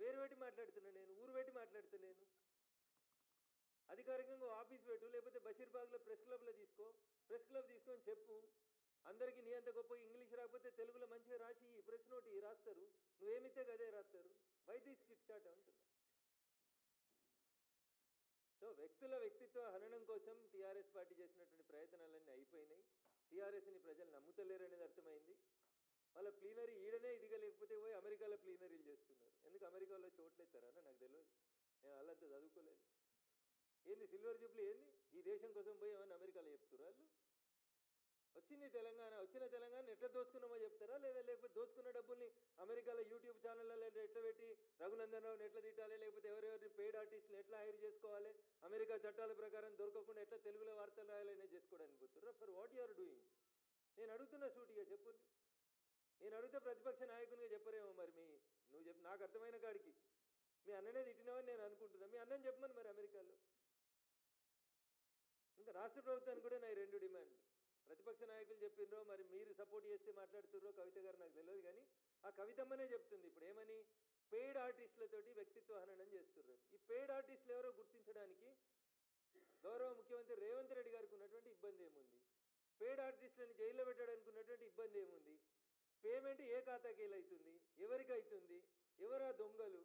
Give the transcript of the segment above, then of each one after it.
పేరు పెట్టి మాట్లాడుతున్నా నేను ఊరు పెట్టి మాట్లాడుతున్నా నేను. అధికారికంగా ఆఫీస్ పెట్టు లేకపోతే బషీర్బాగ్లో ప్రెస్ క్లబ్లో తీసుకో. ప్రెస్ క్లబ్ తీసుకొని చెప్పు. అందరికీ నీ అంత గొప్ప ఇంగ్లీష్ రాకపోతే తెలుగులో మంచిగా రాసి ఈ ప్రెస్ నోట్ రాస్తారు. నువ్వేమితే గదే రాస్తారు. వై దిస్ చిట్ చాట్ అంటున్నా. సో వ్యక్తుల వ్యక్తిత్వ హననం కోసం టీఆర్ఎస్ పార్టీ చేసినటువంటి ప్రయత్నాలన్నీ అయిపోయినాయి. టీఆర్ఎస్ని ప్రజలు నమ్ముతలేరు అనేది అర్థమైంది. వాళ్ళ ప్లీనరీ ఈడనే ఇదిగా లేకపోతే పోయి అమెరికాలో ప్లీనరీలు చేస్తున్నారు. ఎందుకు అమెరికాలో చోట్లేస్తారా నాకు తెలియదు నేను వాళ్ళంతా చదువుకోలేదు. ఏంది సిల్వర్ జూబ్లీ ఏంది? ఈ దేశం కోసం పోయి ఏమన్నా అమెరికాలో చెప్తున్నారు వాళ్ళు? వచ్చింది తెలంగాణ వచ్చిన తెలంగాణ ఎట్లా దోసుకున్నామో చెప్తారా? లేదా లేకపోతే దోసుకున్న డబ్బుల్ని అమెరికాలో యూట్యూబ్ ఛానళ్ళలో ఎట్లా పెట్టి రఘునందన్ రావుని ఎట్లా తిట్టాలి? లేకపోతే ఎవరెవరిని పెయిడ్ ఆర్టిస్ట్ని ఎట్లా హైర్ చేసుకోవాలి? అమెరికా చట్టాల ప్రకారం దొరకకుండా ఎట్లా తెలుగులో వార్తలు రాయాలనే చేసుకోవడానికి పోతున్నారు for what you are doing నేను అడుగుతున్నా సూటిగా చెప్పుని నేను అడిగితే ప్రతిపక్ష నాయకునిగా చెప్పరేమో మరి మీ నువ్వు చెప్పు నాకు అర్థమైన కాడికి. మీ అన్ననే తిట్టినావని నేను అనుకుంటున్నా. మీ అన్నని చెప్పమని మరి అమెరికాలో. ఇంకా రాష్ట్ర ప్రభుత్వానికి కూడా నా ఈ రెండు డిమాండ్లు ప్రతిపక్ష నాయకులు చెప్పిండ్రో మరి మీరు సపోర్ట్ చేస్తే మాట్లాడుతుర్రో కవిత గారు నాకు తెలియదు కానీ ఆ కవితమ్మనే చెప్తుంది ఇప్పుడు. ఏమని? పెయిడ్ ఆర్టిస్టులతోటి వ్యక్తిత్వ హననం చేస్తుర్రు ఈ పెయిడ్ ఆర్టిస్టులు ఎవరో గుర్తించడానికి గౌరవ ముఖ్యమంత్రి రేవంత్ రెడ్డి గారికి ఉన్నటువంటి ఇబ్బంది ఏముంది? పెయిడ్ ఆర్టిస్టులను జైల్లో పెట్టడానికి ఉన్నటువంటి ఇబ్బంది ఏముంది? పేమెంట్ ఏ ఖాతాకి అవుతుంది ఎవరికి అవుతుంది ఎవరా దొంగలు?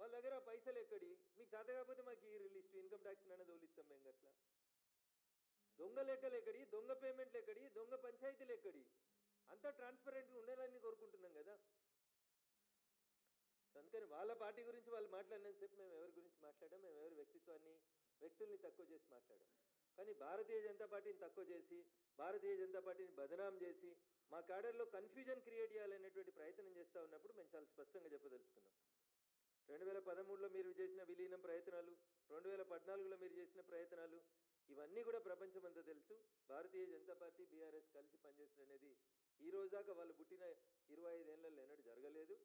వాళ్ళ దగ్గర పైసలు ఎక్కడి మీకు చేత కాకపోతే మాకు ఈ లిస్ట్ ఇన్కమ్ ట్యాక్స్ అనేది వదిలిస్తాం మేము అట్లా దొంగ లెక్కలు ఎక్కడి దొంగ పేమెంట్లు ఎక్కడి దొంగ పంచాయతీలు ఎక్కడి అంతా ట్రాన్స్పరెంట్గా ఉండాలని కోరుకుంటున్నాం కదా. సో అందుకని వాళ్ళ పార్టీ గురించి వాళ్ళు మాట్లాడినంతసేపు మేము ఎవరి గురించి మాట్లాడాం మేము ఎవరి వ్యక్తిత్వాన్ని వ్యక్తుల్ని తక్కువ చేసి మాట్లాడాం కానీ భారతీయ జనతా పార్టీని తక్కువ చేసి భారతీయ జనతా పార్టీని బదనాం చేసి మా క్యాడర్లో కన్ఫ్యూజన్ క్రియేట్ చేయాలనేటువంటి ప్రయత్నం చేస్తూ ఉన్నప్పుడు మేము చాలా స్పష్టంగా చెప్పదలుచుకున్నాం. రెండు వేల పదమూడులో మీరు చేసిన విలీనం ప్రయత్నాలు రెండు వేల పద్నాలుగులో మీరు చేసిన ప్రయత్నాలు ఇవన్నీ కూడా ప్రపంచమంతా తెలుసు. భారతీయ జనతా పార్టీ బీఆర్ఎస్ కలిసి పనిచేసిన అనేది ఈ రోజాక వాళ్ళు పుట్టిన ఇరవై ఐదేళ్ళలో ఎన్నడూ జరగలేదు.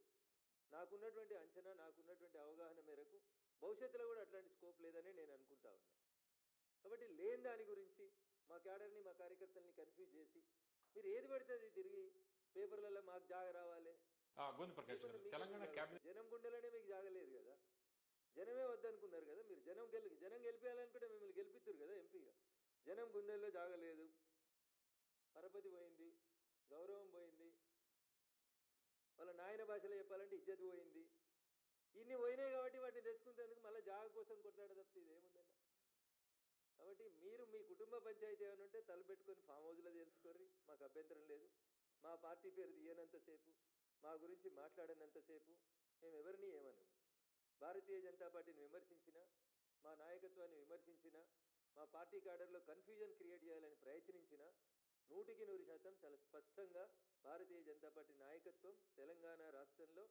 నాకున్నటువంటి అంచనా నాకున్నటువంటి అవగాహన మేరకు భవిష్యత్తులో కూడా అట్లాంటి స్కోప్ లేదని నేను అనుకుంటా ఉన్నా. కాబట్టి లేని దాని గురించి మా క్యాడర్ని మా కార్యకర్తల్ని కన్ఫ్యూజ్ చేసి మీరు ఏది పడితే అది తిరిగి పేపర్లలో మాకు జాగ రావాలి. జనం గుండెలోనే మీకు జాగలేదు కదా. జనమే వద్దనుకున్నారు కదా మీరు. జనం గెలి జనం గెలిపేయాలనుకుంటే మిమ్మల్ని గెలిపిద్దురు కదా ఎంపీగా జనం గుండెల్లో జాగలేదు. పరపతి పోయింది గౌరవం పోయింది. వాళ్ళ నాయన భాషలో చెప్పాలంటే ఇజ్జత్ పోయింది. ఇన్ని పోయినాయి కాబట్టి వాటిని తెచ్చుకునేందుకు మళ్ళీ జాగ కోసం కొట్లాడ తప్పితే మీ కుటుంబ పంచాయతీ ఏమైనా ఉంటే తలపెట్టుకొని ఫామ్ హౌస్లో తెలుసుకోర్రి మాకు అభ్యంతరం లేదు. మా పార్టీ పేరు తీయనంతసేపు మా గురించి మాట్లాడనంతసేపు మేము ఎవరిని ఏమను భారతీయ జనతా పార్టీని విమర్శించిన మా నాయకత్వాన్ని విమర్శించిన మా పార్టీ కాడర్లో కన్ఫ్యూజన్ క్రియేట్ చేయాలని ప్రయత్నించిన నూటికి నూరు శాతం చాలా స్పష్టంగా భారతీయ జనతా పార్టీ నాయకత్వం తెలంగాణ రాష్ట్రంలో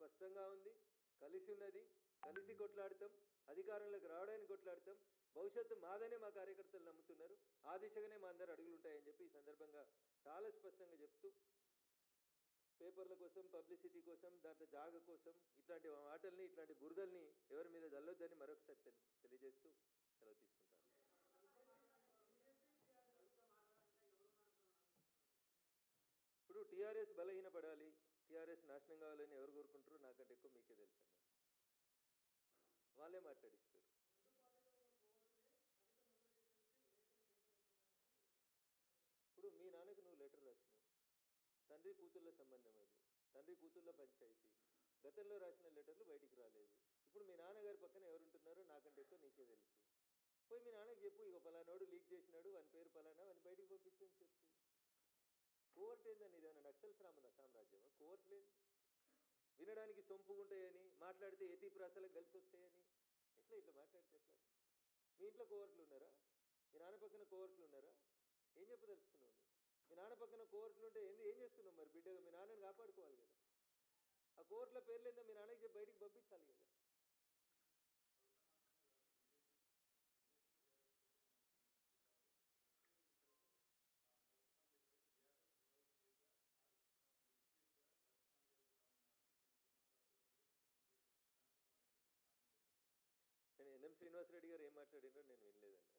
స్పష్టంగా ఉంది కలిసి ఉన్నది. కలిసి కొట్లాడతాం అధికారంలోకి రావడానికి కొట్లాడతాం. భవిష్యత్తు మాదనే మా కార్యకర్తలు నమ్ముతున్నారు. ఆ దిశగానే మా అందరు అడుగులు ఉంటాయని చెప్పి ఈ సందర్భంగా చాలా స్పష్టంగా చెప్తూ పేపర్ల కోసం పబ్లిసిటీ కోసం దాంట్లో జాగ కోసం ఇట్లాంటి మాటల్ని ఇట్లాంటి బురదల్ని ఎవరి మీద చల్లొద్దని మరొకసారి తెలి- తెలియజేస్తూ సెలవు తీసుకుంటాను. ఇప్పుడు టీఆర్ఎస్ బలహీనపడాలి టీఆర్ఎస్ నాశనం కావాలని ఎవరు కోరుకుంటారో నాకంటే ఎక్కువ మీకే తెలుసు వాళ్ళే మాట్లాడిస్తారు. ఇప్పుడు మీ నాన్నకు నువ్వు లెటర్ రాసినావు. తండ్రి కూతుళ్ళ సంబంధం అది. తండ్రి కూతుళ్ళ పంచాయతీ. గతంలో రాసిన లెటర్లు బయటికి రాలేదు. ఇప్పుడు మీ నాన్నగారి పక్కన ఎవరుంటున్నారో నాకంటే ఎక్కువ నీకే తెలుసు. పోయి మీ నాన్నకి చెప్పు ఇక పలానాడు లీక్ చేసినాడు వాని పేరు పలానా వాని బయటికి పంపించని చెప్పు. కోర్టు ఏందని ఇదేమన్నా నక్సల్ సామ్రా సామ్రాజ్యమా? కోర్టు లేదు వినడానికి సొంపుగా ఉంటాయని మాట్లాడితే ఎతి ప్రాసలకు కలిసి వస్తాయని ఎట్లా ఇట్లా మాట్లాడితే ఎట్లా? మీ ఇంట్లో కోవర్ట్లు ఉన్నారా? మీ నాన్న పక్కన కోవర్ట్లు ఉన్నారా? ఏం చెప్పదలుచుకున్నావు నువ్వు? మీ నాన్న పక్కన కోవర్ట్లు ఉంటే ఏంది? ఏం చేస్తున్నావు మరి బిడ్డగా? మీ నాన్నని కాపాడుకోవాలి కదా. ఆ కోర్టుల పేర్లు ఏందో మీ నాన్నకి బయటికి పంపించాలి కదా కానీ ఎన్ఎం గారు ఏం మాట్లాడినో నేను వినలేదండి.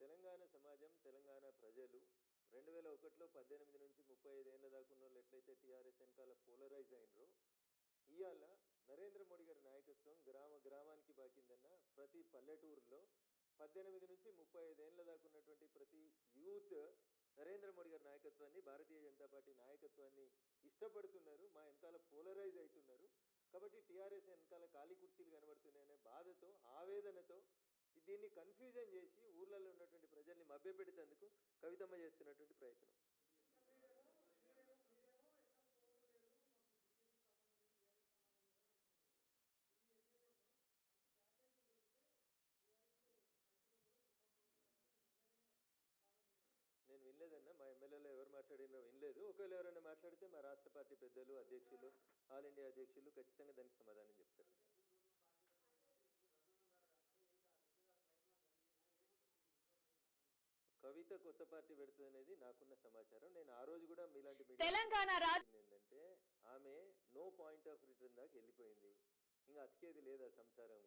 తెలంగాణ సమాజం తెలంగాణ ప్రజలు రెండు వేల ఒకటిలో పద్దెనిమిది నుంచి ముప్పై ఐదు ఏళ్ళ దాకా ఉన్న వాళ్ళు ఎట్లయితే టీఆర్ఎస్ వెనకాల పోలరైజ్ అయినరో ఇవాళ నరేంద్ర మోడీ గారి నాయకత్వం నాయకత్వం గ్రామ గ్రామానికి బాకిందన్న ప్రతి పల్లెటూరులో పద్దెనిమిది నుంచి ముప్పై ఐదేళ్ళ దాకా ఉన్నటువంటి ప్రతి యూత్ నరేంద్ర మోడీ గారి నాయకత్వాన్ని భారతీయ జనతా పార్టీ నాయకత్వాన్ని ఇష్టపడుతున్నారు మా వెనకాల పోలరైజ్ అవుతున్నారు కాబట్టి టీఆర్ఎస్ వెనకాల ఖాళీ కుర్చీలు కనబడుతున్నాయనే బాధతో ఆవేదనతో దీన్ని కన్ఫ్యూజన్ చేసి ఊర్లలో ఉన్నటువంటి ప్రజల్ని మభ్యపెట్టేందుకు కవితమ్మ చేస్తున్నటువంటి ప్రయత్నం నేను వినలేదన్నా మా ఎమ్మెల్యేలో ఎవరు మాట్లాడినో వినలేదు. ఒకవేళ ఎవరైనా మాట్లాడితే మా రాష్ట్ర పార్టీ పెద్దలు అధ్యక్షులు ఆల్ ఇండియా అధ్యక్షులు ఖచ్చితంగా దానికి సమాధానం చెప్తారు. కవిత కొత్త పార్టీ పెడుతుంది అనేది నాకున్న సమాచారం. నేను ఆ రోజు కూడా మీలాంటి తెలంగాణ ఏంటంటే ఆమె నో పాయింట్ ఆఫ్ రిటర్న్ దాకా వెళ్ళిపోయింది. ఇంకా అతికేది లేదు ఆ సంసారం.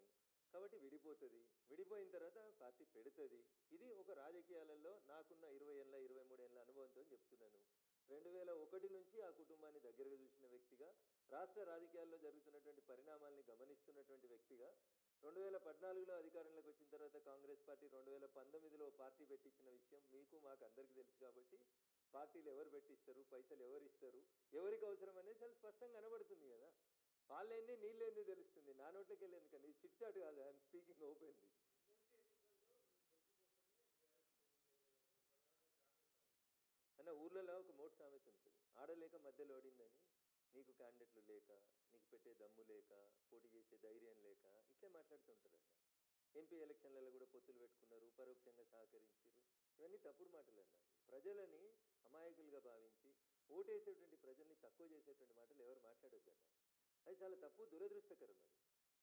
కాబట్టి విడిపోతుంది. విడిపోయిన తర్వాత పార్టీ పెడుతుంది. ఇది ఒక రాజకీయాలలో నాకున్న ఇరవై ఏళ్ళ ఇరవై మూడు ఏళ్ళ అనుభవంతో చెప్తున్నాను. రెండు వేల ఒకటి నుంచి ఆ కుటుంబాన్ని దగ్గరగా చూసిన వ్యక్తిగా రాష్ట్ర రాజకీయాల్లో జరుగుతున్నటువంటి పరిణామాల్ని గమనిస్తున్నటువంటి వ్యక్తిగా రెండు వేల పద్నాలుగులో అధికారంలోకి వచ్చిన తర్వాత కాంగ్రెస్ పార్టీ రెండు వేల పంతొమ్మిదిలో పార్టీ పెట్టించిన విషయం మీకు మాకు అందరికీ తెలుసు కాబట్టి పార్టీలు ఎవరు పెట్టిస్తారు పైసలు ఎవరు ఇస్తారు ఎవరికి అవసరం అనేది చాలా స్పష్టంగా కనబడుతుంది కదా. వాళ్ళేంది నీళ్ళేంది తెలుస్తుంది. నా నోట్లోకి వెళ్ళేందుకని చిట్చాటు కాదు ఐఎమ్ స్పీకింగ్ ఓపెన్లీ అన్న ఊర్లలో ఒక మోటు సామెత ఉంటుంది. ఆడలేక మధ్యలో ఓడిందని నీకు క్యాండిడేట్లు లేక నీకు పెట్టే దమ్ము లేక పోటీ చేసే ధైర్యం లేక ఇట్లే మాట్లాడుతుంటారు అన్న ఎంపీ ఎలక్షన్లలో కూడా పొత్తులు పెట్టుకున్నారు పరోక్షంగా సహకరించారు ఇవన్నీ తప్పుడు మాటలు అన్న ప్రజలని అమాయకులుగా భావించి ఓటేసేటువంటి ప్రజల్ని తక్కువ చేసేటువంటి మాటలు ఎవరు మాట్లాడొద్దన్న అది చాలా తప్పు దురదృష్టకరం అది.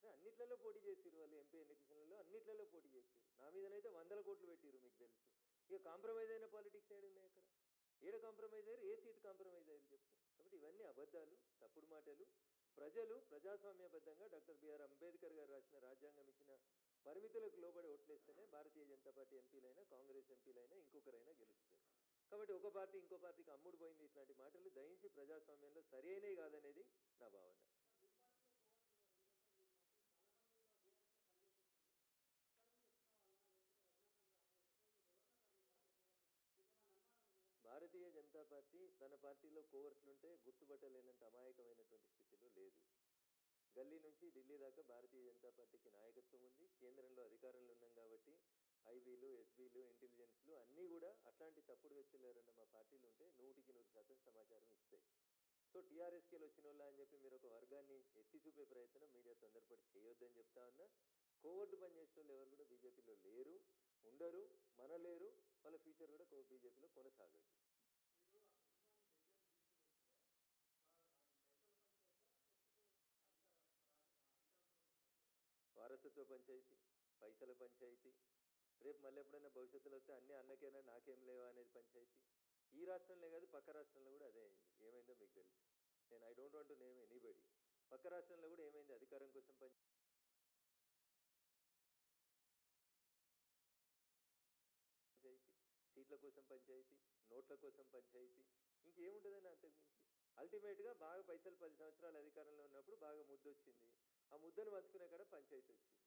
అన్నిట్లలో పోటీ చేసిరు వాళ్ళు ఎంపీ ఎన్నికలలో అన్నిట్లలో పోటీ చేసిరు నా మీదనైతే వందల కోట్లు పెట్టిరు మీకు తెలుసు. ఇక కాంప్రమైజ్ అయిన పాలిటిక్స్ ఏడు ఉన్నాయి అక్కడ. ఏడ కాంప్రమైజ్ అయ్యారు ఏ సీట్ కాంప్రమైజ్ అయ్యారు చెప్తారు కాబట్టి ఇవన్నీ అబద్ధాలు తప్పుడు మాటలు. ప్రజలు ప్రజాస్వామ్యబద్ధంగా డాక్టర్ బిఆర్ అంబేద్కర్ గారు రాసిన రాజ్యాంగం ఇచ్చిన పరిమితులకు లోబడి ఓట్లేస్తేనే భారతీయ జనతా పార్టీ ఎంపీలైనా కాంగ్రెస్ ఎంపీలైనా ఇంకొకరైనా గెలుస్తారు. కాబట్టి ఒక పార్టీ ఇంకో పార్టీకి అమ్ముడు పోయింది ఇట్లాంటి మాటలు దయించి ప్రజాస్వామ్యంలో సరైనవి కాదనేది నా భావన భారతీయ జనతా పార్టీ తన పార్టీలో కోవర్ట్లుంటే గుర్తుపట్టలేనంత అమాయకమైనటువంటి స్థితిలో లేదు. గల్లీ నుంచి ఢిల్లీ దాకా భారతీయ జనతా పార్టీకి నాయకత్వం ఉంది. కేంద్రంలో అధికారంలో ఉన్నాం కాబట్టి ఐబీలు ఎస్బీలు ఇంటెలిజెన్స్లు అన్నీ కూడా అట్లాంటి తప్పుడు వ్యక్తులు ఎవరన్నా మా పార్టీలు ఉంటే నూటికి నూరు శాతం సమాచారం ఇస్తాయి. సో టీఆర్ఎస్కేలు వచ్చిన వాళ్ళ అని చెప్పి మీరు ఒక వర్గాన్ని ఎత్తి చూపే ప్రయత్నం మీడియా తొందరపడి చేయొద్దని చెప్తా ఉన్నా. కోవర్టు పని చేసేటోళ్ళు ఎవరు కూడా బీజేపీలో లేరు ఉండరు మన లేరు వాళ్ళ ఫ్యూచర్ కూడా బీజేపీలో కొనసాగదు. వారసత్వ పంచాయతీ పైసల పంచాయతీ రేపు మళ్ళీ ఎప్పుడైనా భవిష్యత్తులో వస్తే అన్ని అన్నకైనా నాకేం లేవా అనేది పంచాయతీ. ఈ రాష్ట్రంలో కాదు పక్క రాష్ట్రంలో కూడా అదే అయింది. ఏమైందో మీకు తెలుసు. నేను I don't want name anybody పక్క రాష్ట్రంలో కూడా ఏమైంది? అధికారం కోసం పని పంచాయతీ సీట్ల కోసం పంచాయతీ నోట్ల కోసం పంచాయతీ. ఇంకేముంటుందని అంతకుమించి? అల్టిమేట్గా బాగా పైసలు పది సంవత్సరాలు అధికారంలో ఉన్నప్పుడు బాగా ముద్దు వచ్చింది ఆ ముద్దను పంచుకునే కాడ పంచాయతీ వచ్చింది.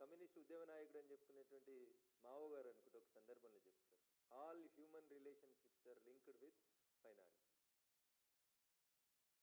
కమ్యూనిస్ట్ ఉద్యమ నాయకుడు అని చెప్పుకునేటువంటి మావో గారు అనుకుంటే ఒక సందర్భంలో చెప్తారు. All human relationships are linked with finance.